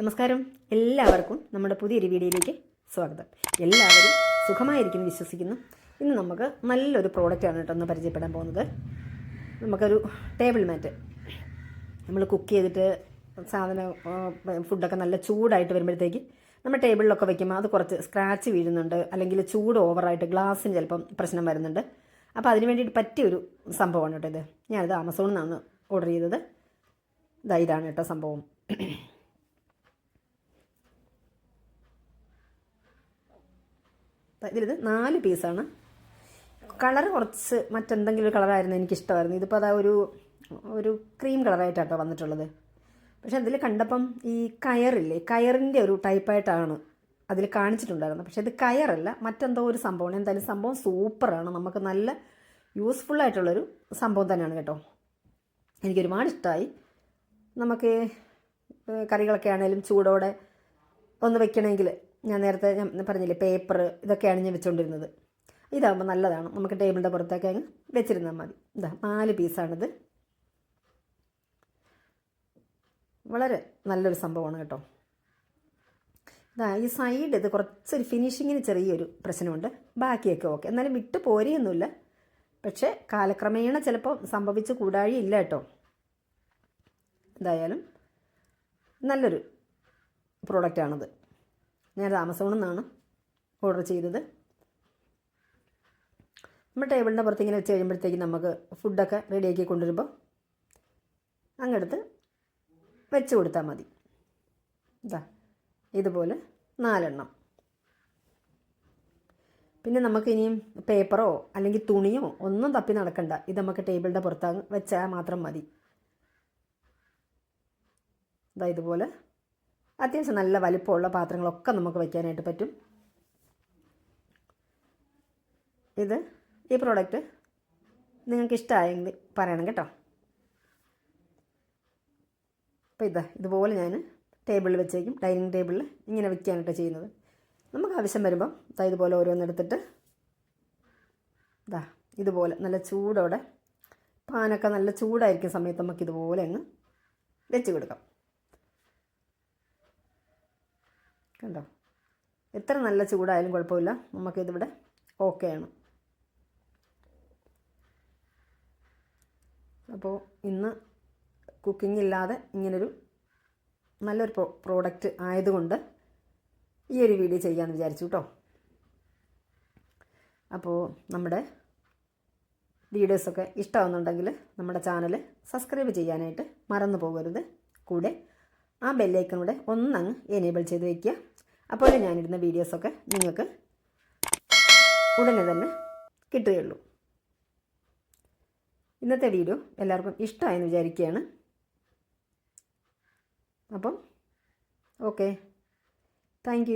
നമസ്കാരം. എല്ലാവർക്കും നമ്മുടെ പുതിയൊരു വീഡിയോയിലേക്ക് സ്വാഗതം. എല്ലാവരും സുഖമായിരിക്കുന്നു വിശ്വസിക്കുന്നു. ഇന്ന് നമുക്ക് നല്ലൊരു പ്രോഡക്റ്റാണ് കേട്ടോ ഒന്ന് പരിചയപ്പെടാൻ പോകുന്നത്. നമുക്കൊരു ടേബിൾ മാറ്റ് നമ്മൾ കുക്ക് ചെയ്തിട്ട് സാധനം ഫുഡൊക്കെ നല്ല ചൂടായിട്ട് വരുമ്പോഴത്തേക്ക് നമ്മൾ ടേബിളിലൊക്കെ വെക്കുമ്പോൾ അത് കുറച്ച് സ്ക്രാച്ച് വീഴുന്നുണ്ട്. അല്ലെങ്കിൽ ചൂട് ഓവറായിട്ട് ഗ്ലാസ്സിന് ചിലപ്പം പ്രശ്നം വരുന്നുണ്ട്. അപ്പോൾ അതിന് വേണ്ടിയിട്ട് പറ്റിയൊരു സംഭവമാണ് കേട്ടോ ഇത്. ഞാനിത് ആമസോണിൽ നിന്നാണ് ഓർഡർ ചെയ്തത്. ഇതാ ഇതാണ് കേട്ടോ സംഭവം. ഇതിലിത് നാല് പീസാണ്. കളർ കുറച്ച് മറ്റെന്തെങ്കിലും ഒരു കളറായിരുന്നു എനിക്കിഷ്ടമായിരുന്നു. ഇതിപ്പോൾ അതാ ഒരു ഒരു ക്രീം കളറായിട്ടാട്ടോ വന്നിട്ടുള്ളത്. പക്ഷെ അതിൽ കണ്ടപ്പം ഈ കയറില്ലേ കയറിന്റെ ഒരു ടൈപ്പായിട്ടാണ് അതിൽ കാണിച്ചിട്ടുണ്ടായിരുന്നത്. പക്ഷെ ഇത് കയറല്ല മറ്റെന്തോ ഒരു സംഭവമാണ്. എന്തായാലും സംഭവം സൂപ്പറാണ്. നമുക്ക് നല്ല യൂസ്ഫുള്ളായിട്ടുള്ളൊരു സംഭവം തന്നെയാണ് കേട്ടോ. എനിക്ക് ഒരുപാട് ഇഷ്ടമായി നമുക്ക് കറികളൊക്കെ ആണെങ്കിലും ചൂടോടെ ഒന്ന് വെക്കണമെങ്കിൽ ഞാൻ നേരത്തെ ഞാൻ പറഞ്ഞില്ലേ പേപ്പർ ഇതൊക്കെയാണ് ഞാൻ വെച്ചുകൊണ്ടിരുന്നത് ഇതാകുമ്പോൾ നല്ലതാണ്. നമുക്ക് ടേബിളിന്റെ പുറത്തൊക്കെ അങ്ങ് വെച്ചിരുന്നാൽ മതി. ഇതാ നാല് പീസാണിത് വളരെ നല്ലൊരു സംഭവമാണ് കേട്ടോ. ഇതാ ഈ സൈഡ് ഇത് കുറച്ചൊരു ഫിനിഷിങ്ങിന് ചെറിയൊരു പ്രശ്നമുണ്ട്. ബാക്കിയൊക്കെ ഓക്കെ എന്നാലും വിട്ട് പോരെയൊന്നുമില്ല. പക്ഷേ കാലക്രമേണ ചിലപ്പോൾ സംഭവിച്ച് കൂടാഴിയില്ല കേട്ടോ. എന്തായാലും നല്ലൊരു പ്രോഡക്റ്റാണിത് ഞാൻ ആമസോണിൽ നിന്നാണ് ഓർഡർ ചെയ്തത്. നമ്മൾ ടേബിളിന്റെ പുറത്ത് ഇങ്ങനെ വെച്ച് കഴിയുമ്പോഴത്തേക്ക് നമുക്ക് ഫുഡൊക്കെ റെഡിയാക്കി കൊണ്ടുവരുമ്പോൾ അങ്ങെടുത്ത് വെച്ച് കൊടുത്താൽ മതി. ഇതാ ഇതുപോലെ നാലെണ്ണം. പിന്നെ നമുക്ക് ഇനിയും പേപ്പറോ അല്ലെങ്കിൽ തുണിയോ ഒന്നും തപ്പി നടക്കണ്ട. ഇത് നമുക്ക് ടേബിളിന്റെ പുറത്താകും വെച്ചാൽ മാത്രം മതി. ഇതാ ഇതുപോലെ അത്യാവശ്യം നല്ല വലിപ്പമുള്ള പാത്രങ്ങളൊക്കെ നമുക്ക് വയ്ക്കാനായിട്ട് പറ്റും. ഇത് ഈ പ്രോഡക്റ്റ് നിങ്ങൾക്ക് ഇഷ്ടമായെങ്കിൽ പറയണം കേട്ടോ. അപ്പോൾ ഇതാ ഇതുപോലെ ഞാൻ ടേബിളിൽ വെച്ചേക്കും ഡൈനിങ് ടേബിളിൽ ഇങ്ങനെ വയ്ക്കാനായിട്ട് ചെയ്യുന്നത്. നമുക്ക് ആവശ്യം വരുമ്പം ഇതാ ഇതുപോലെ ഓരോന്നെടുത്തിട്ട് ഇതാ ഇതുപോലെ നല്ല ചൂടോടെ പാനൊക്കെ നല്ല ചൂടായിരിക്കുന്ന സമയത്ത് നമുക്ക് ഇതുപോലെ അങ്ങ് വെച്ച് കൊടുക്കാം. കണ്ടോ? എത്ര നല്ല ചൂടായാലും കുഴപ്പമില്ല. നമുക്കിതിവിടെ ആണ്. അപ്പോൾ ഇന്ന് കുക്കിംഗ് ഇല്ലാതെ ഇങ്ങനൊരു നല്ലൊരു പ്രോ പ്രോഡക്റ്റ് ആയതുകൊണ്ട് ഈ ഒരു വീഡിയോ ചെയ്യാമെന്ന് വിചാരിച്ചു കേട്ടോ അപ്പോൾ നമ്മുടെ വീഡിയോസൊക്കെ ഇഷ്ടമാകുന്നുണ്ടെങ്കിൽ നമ്മുടെ ചാനൽ സബ്സ്ക്രൈബ് ചെയ്യാനായിട്ട് മറന്നു പോകരുത്. കൂടെ ആ ബെല്ലൈക്കൺ കൂടെ ഒന്നങ്ങ് എനേബിൾ ചെയ്ത് വയ്ക്കുക അപ്പോൾ ഞാനിടുന്ന വീഡിയോസൊക്കെ നിങ്ങൾക്ക് ഉടനെ തന്നെ കിട്ടുകയുള്ളൂ. ഇന്നത്തെ വീഡിയോ എല്ലാവർക്കും ഇഷ്ടമായെന്ന് വിചാരിക്കുകയാണ്. അപ്പം ഓക്കെ താങ്ക്